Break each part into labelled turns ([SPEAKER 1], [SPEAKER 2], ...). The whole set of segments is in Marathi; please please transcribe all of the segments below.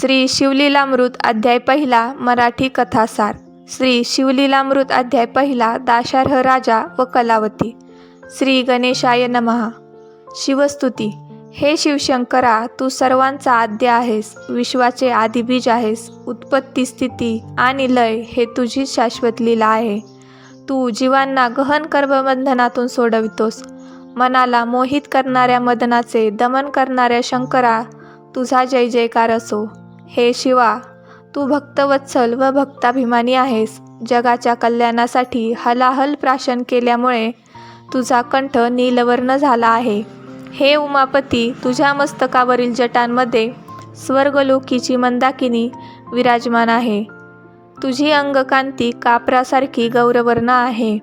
[SPEAKER 1] श्री शिवलीलामृत अध्याय पहिला मराठी कथासार. श्री शिवलीलामृत अध्याय पहिला दाशार्ह राजा व कलावती. श्री गणेशाय नमः. शिवस्तुती. हे शिवशंकरा तू सर्वांचा आद्य आहेस विश्वाचे आदिबीज आहेस उत्पत्ती स्थिती आणि लय हे तुझी शाश्वत लीला आहे. तू जीवांना गहन कर्मबंधनातून सोडवितोस. मनाला मोहित करणाऱ्या मदनाचे दमन करणाऱ्या शंकरा तुझा जय जयकार असो. हे शिवा तू भक्तवत्सल व भक्ताभिमानी आहेस. जगाच्या कल्याणासाठी हलाहल प्राशन केल्यामुळे तुझा कंठ नीलवर्ण झाला आहे. हे उमापती तुझ्या मस्तकावरील जटांमध्ये स्वर्गलोकीची मंदाकिनी विराजमान आहे. तुझी अंगकांती कापरासारखी गौरवर्ण आहे.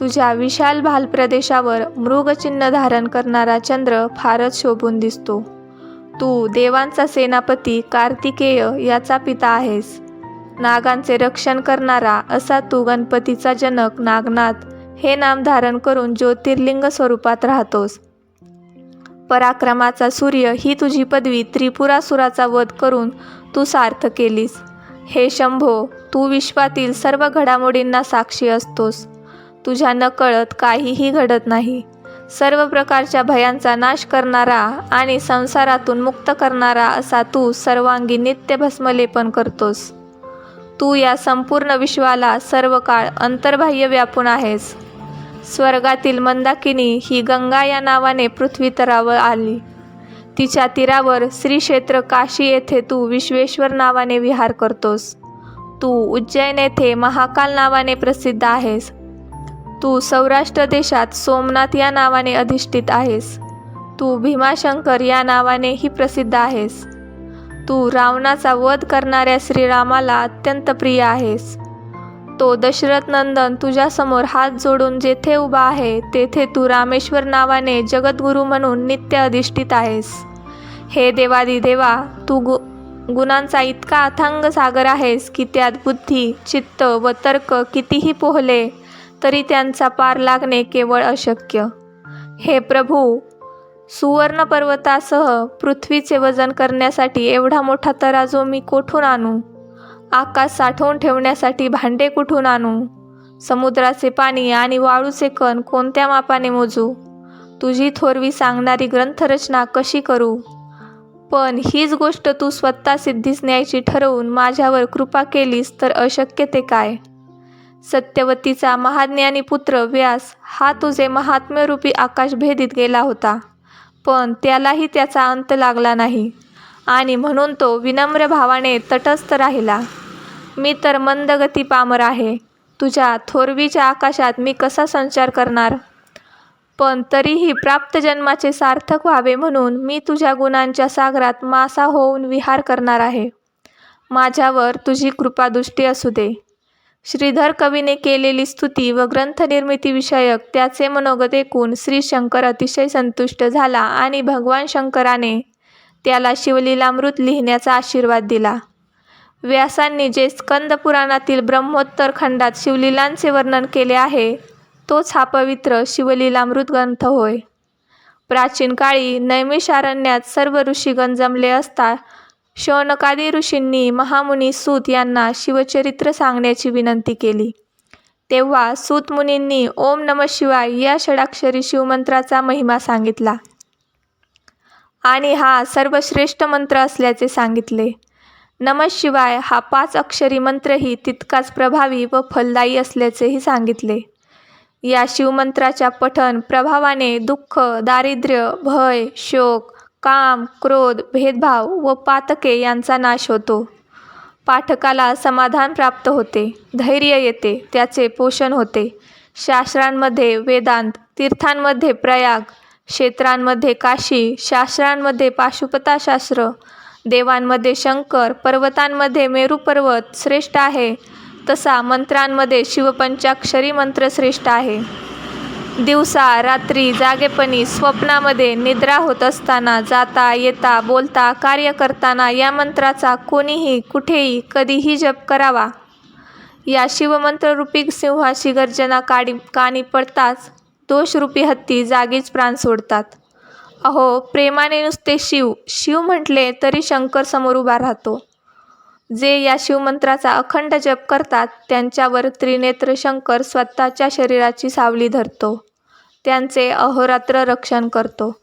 [SPEAKER 1] तुझ्या विशाल भाल प्रदेशावर मृगचिन्ह धारण करणारा चंद्र फारच शोभून दिसतो. तू देवांचा सेनापती कार्तिकेय याचा पिता आहेस. नागांचे रक्षण करणारा असा तू गणपतीचा जनक नागनाथ हे नाम धारण करून ज्योतिर्लिंग स्वरूपात राहतोस. पराक्रमाचा सूर्य ही तुझी पदवी त्रिपुरासुराचा वध करून तू सार्थ केलीस. हे शंभो तू विश्वातील सर्व घडामोडींना साक्षी असतोस. तुझ्या नकळत काहीही घडत नाही. सर्व प्रकारच्या भयांचा नाश करणारा आणि संसारातून मुक्त करणारा असा तू सर्वांगी नित्य भस्मलेपन करतोस. तू या संपूर्ण विश्वाला सर्व काळ अंतर्बाह्य व्यापून आहेस. स्वर्गातील मंदाकिनी ही गंगा या नावाने पृथ्वी तरावर आली. तिच्या तीरावर श्री क्षेत्र काशी येथे तू विश्वेश्वर नावाने विहार करतोस. तू उज्जैन येथे महाकाल नावाने प्रसिद्ध आहेस. तू सौराष्ट्र देशात सोमनाथ या नावाने अधिष्ठित आहेस. तू भीमाशंकर या नावानेही प्रसिद्ध आहेस. तू रावणाचा वध करणाऱ्या श्रीरामाला अत्यंत प्रिय आहेस. तो दशरथ नंदन तुझ्यासमोर हात जोडून जेथे उभा आहे तेथे तू रामेश्वर नावाने जगद्गुरू म्हणून नित्य अधिष्ठित आहेस. हे देवादी देवा तू गु गुणांचा इतका अथांग सागर आहेस की त्यात बुद्धी चित्त व तर्क कितीही पोहले तरी त्यांचा पार लागणे केवळ अशक्य. हे प्रभू सुवर्ण पर्वतासह पृथ्वीचे वजन करण्यासाठी एवढा मोठा तराजो मी कोठून आणू? आकाश साठवून ठेवण्यासाठी भांडे कुठून आणू? समुद्राचे पाणी आणि वाळूचे कण कोणत्या मापाने मोजू? तुझी थोरवी सांगणारी ग्रंथरचना कशी करू? पण हीच गोष्ट तू स्वतः सिद्धीस न्यायची ठरवून माझ्यावर कृपा केलीस तर अशक्य ते काय? सत्यवतीचा महाज्ञानी पुत्र व्यास हा तुझे महात्म्यरूपी आकाश भेदीत गेला होता. पण त्यालाही त्याचा अंत लागला नाही. आणि म्हणून तो विनम्र भावाने तटस्थ राहिला. मी तर मंदगती पामर आहे. तुझ्या थोरवीच्या आकाशात मी कसा संचार करणार? पण तरीही प्राप्त जन्माचे सार्थक व्हावे म्हणून मी तुझ्या गुणांच्या सागरात मासा होऊन विहार करणार आहे. माझ्यावर तुझी कृपादृष्टी असू दे. श्रीधर कवीने केलेली स्तुती व ग्रंथनिर्मितीविषयक त्याचे मनोगत ऐकून श्री शंकर अतिशय संतुष्ट झाला आणि भगवान शंकराने त्याला शिवलीलामृत लिहिण्याचा आशीर्वाद दिला. व्यासांनी जे स्कंद पुराणातील ब्रह्मोत्तर खंडात शिवलीलांचे वर्णन केले आहे तोच हा पवित्र शिवलीलामृत ग्रंथ होय. प्राचीन काळी नैमिषारण्यात सर्व ऋषीगण जमले असता शौनकादी ऋषींनी महामुनी सूत यांना शिवचरित्र सांगण्याची विनंती केली. तेव्हा सूत मुनींनी ओम नम शिवाय या षडाक्षरी शिवमंत्राचा महिमा सांगितला. आणि हा सर्वश्रेष्ठ मंत्र असल्याचे सांगितले. नम शिवाय हा पाच अक्षरी मंत्रही तितकाच प्रभावी व फलदायी असल्याचेही सांगितले. या शिवमंत्राच्या पठन प्रभावाने दुःख दारिद्र्य भय शोक काम क्रोध भेदभाव व पातके यांचा नाश होतो. पाठकाला समाधान प्राप्त होते धैर्य येते त्याचे पोषण होते. शास्त्रांमध्ये वेदांत तीर्थांमध्ये प्रयाग क्षेत्रांमध्ये काशी शास्त्रांमध्ये पाशुपताशास्त्र देवांमध्ये शंकर पर्वतांमध्ये मेरू पर्वत श्रेष्ठ आहे तसा मंत्रांमध्ये शिवपंचाक्षरी मंत्र श्रेष्ठ आहे. दिवसा रात्री जागेपणी स्वप्नामध्ये निद्रा होत असताना जाता येता बोलता कार्य करताना या मंत्राचा कोणीही कुठेही कधीही जप करावा. या शिवमंत्ररूपी सिंहाची गर्जना काडी कानी पडताच दोषरूपी हत्ती जागीच प्राण सोडतात. अहो प्रेमाने नुसते शिव शिव म्हटले तरी शंकर समोर उभा राहतो. जे या शिवमंत्राचा अखंड जप करतात त्यांच्यावर त्रिनेत्र शंकर स्वतःच्या शरीराची सावली धरतो. त्यांचे अहोरात्र रक्षण करतो.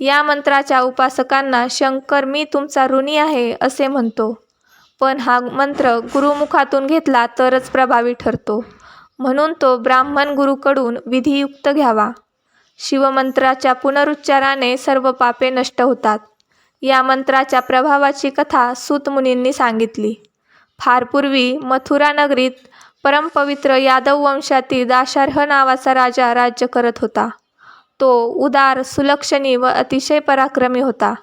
[SPEAKER 1] या मंत्राच्या उपासकांना शंकर मी तुमचा ऋणी आहे असे म्हणतो. पण हा मंत्र गुरुमुखातून घेतला तरच प्रभावी ठरतो. म्हणून तो ब्राह्मण गुरुकडून विधियुक्त घ्यावा. शिवमंत्राच्या पुनरुच्चाराने सर्व पापे नष्ट होतात. या मंत्राच्या प्रभावाची कथा सुतमुनींनी सांगितली. फार पूर्वी मथुरा नगरीत परमपवित्र यादव वंशातील दाशार्ह नावाचा राजा राज्य करत होता. तो उदार सुलक्षणी व अतिशय पराक्रमी होता.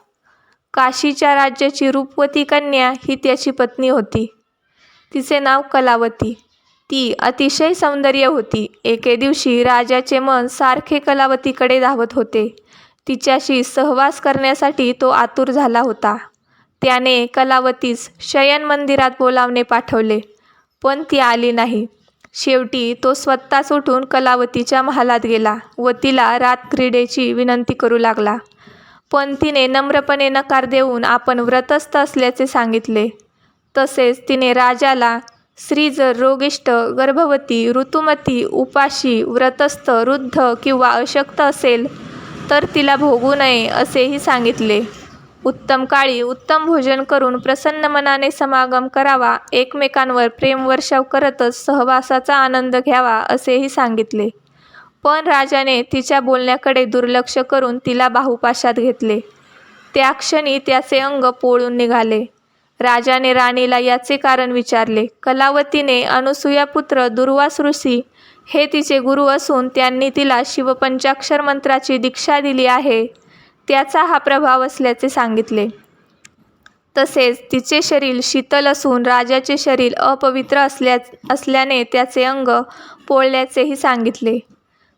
[SPEAKER 1] काशीच्या राज्याची रूपवती कन्या ही त्याची पत्नी होती. तिचे नाव कलावती. ती अतिशय सौंदर्य होती. एके दिवशी राजाचे मन सारखे कलावतीकडे धावत होते. तिच्याशी सहवास करण्यासाठी तो आतुर झाला होता. त्याने कलावतीस शयन मंदिरात बोलावणे पाठवले पण ती आली नाही. शेवटी तो स्वतःच उठून कलावतीच्या महालात गेला व तिला रात क्रीडेची विनंती करू लागला. पण तिने नम्रपणे नकार देऊन आपण व्रतस्थ असल्याचे सांगितले. तसेच तिने राजाला स्त्री जर रोगिष्ट गर्भवती ऋतुमती उपाशी व्रतस्थ वृद्ध किंवा अशक्त असेल तर तिला भोगू नये असेही सांगितले. उत्तम काळी उत्तम भोजन करून प्रसन्न मनाने समागम करावा एकमेकांवर प्रेमवर्षाव करतच सहवासाचा आनंद घ्यावा असेही सांगितले. पण राजाने तिच्या बोलण्याकडे दुर्लक्ष करून तिला बाहुपाशात घेतले. त्या क्षणी त्याचे अंग पोळून निघाले. राजाने राणीला याचे कारण विचारले. कलावतीने अनुसुयापुत्र दुर्वास ऋषी हे तिचे गुरु असून त्यांनी तिला शिवपंचाक्षर मंत्राची दीक्षा दिली आहे. त्याचा हा प्रभाव असल्याचे सांगितले. तसेच तिचे शरीर शीतल असून राजाचे शरीर अपवित्र असल्या असल्याने त्याचे अंग पोळल्याचेही सांगितले.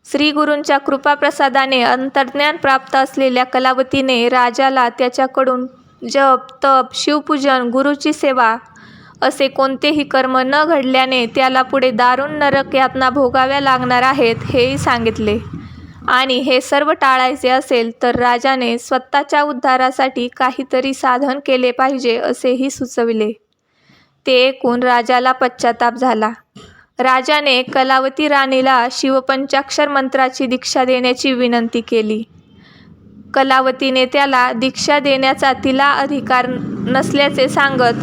[SPEAKER 1] श्री गुरूंच्या कृपाप्रसादाने अंतर्ज्ञान प्राप्त असलेल्या कलावतीने राजाला त्याच्याकडून जप तप शिवपूजन गुरुची सेवा असे कोणतेही कर्म न घडल्याने त्याला पुढे दारुण नरक यातना भोगाव्या लागणार आहेत हेही सांगितले. आणि हे सर्व टाळायचे असेल तर राजाने स्वतःच्या उद्धारासाठी काहीतरी साधन केले पाहिजे असेही सुचविले. ते ऐकून राजाला पश्चाताप झाला. राजाने कलावती राणीला शिवपंचाक्षर मंत्राची दीक्षा देण्याची विनंती केली. कलावतीने त्याला दीक्षा देण्याचा तिला अधिकार नसल्याचे सांगत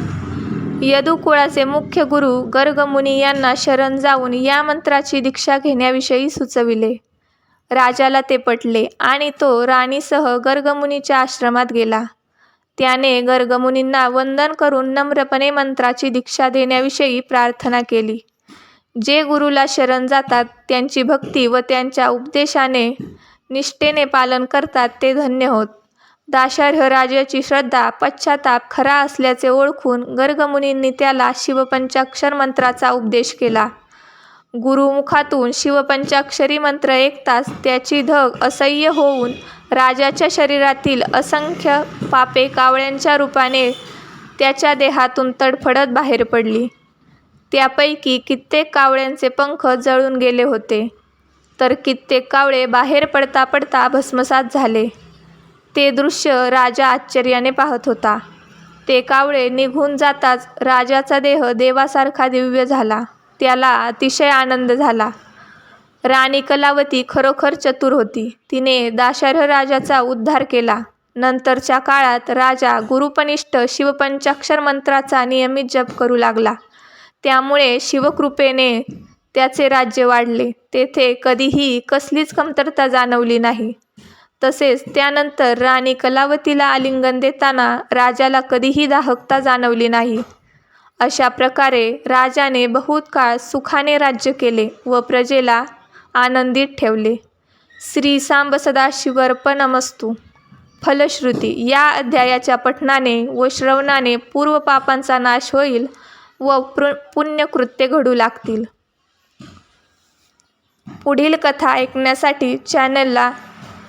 [SPEAKER 1] यदुकुळाचे मुख्य गुरु गर्गमुनी यांना शरण जाऊन या मंत्राची दीक्षा घेण्याविषयी सुचविले. राजाला ते पटले आणि तो राणीसह गर्गमुनीच्या आश्रमात गेला. त्याने गर्गमुनींना वंदन करून नम्रपणे मंत्राची दीक्षा देण्याविषयी प्रार्थना केली. जे गुरुला शरण जातात त्यांची भक्ती व त्यांच्या उपदेशाने निष्ठेने पालन करतात ते धन्य होत. दाशार्ह राजाची श्रद्धा पश्चाताप खरा असल्याचे ओळखून गर्गमुनींनी त्याला शिवपंचाक्षर मंत्राचा उपदेश केला. गुरुमुखातून शिवपंचाक्षरी मंत्र ऐकताच त्याची धग असह्य होऊन राजाच्या शरीरातील असंख्य पापे कावळ्यांच्या रूपाने त्याच्या देहातून तडफडत बाहेर पडली. त्यापैकी कित्येक कावळ्यांचे पंख जळून गेले होते. तर कित्येक कावळे बाहेर पडता पडता भस्मसात झाले. ते दृश्य राजा आश्चर्याने पाहत होता. ते कावळे निघून जाताच राजाचा देह देवासारखा दिव्य झाला. त्याला अतिशय आनंद झाला. राणी कलावती खरोखर चतुर होती. तिने दाशार्ह राजाचा उद्धार केला. नंतरच्या काळात राजा गुरुपनिष्ठ शिवपंचाक्षर मंत्राचा नियमित जप करू लागला. त्यामुळे शिवकृपेने त्याचे राज्य वाढले. तेथे कधीही कसलीच कमतरता जाणवली नाही. तसेच त्यानंतर राणी कलावतीला आलिंगन देताना राजाला कधीही दाहकता जाणवली नाही. अशा प्रकारे राजाने बहुत काळ सुखाने राज्य केले व प्रजेला आनंदित ठेवले. श्री सांब सदाशिवर्पणमस्तू फलश्रुती या अध्यायाच्या पठणाने व श्रवणाने पूर्वपापांचा नाश होईल व पृ पुण्यकृत्य घडू लागतील. पुढील कथा ऐकण्यासाठी चॅनलला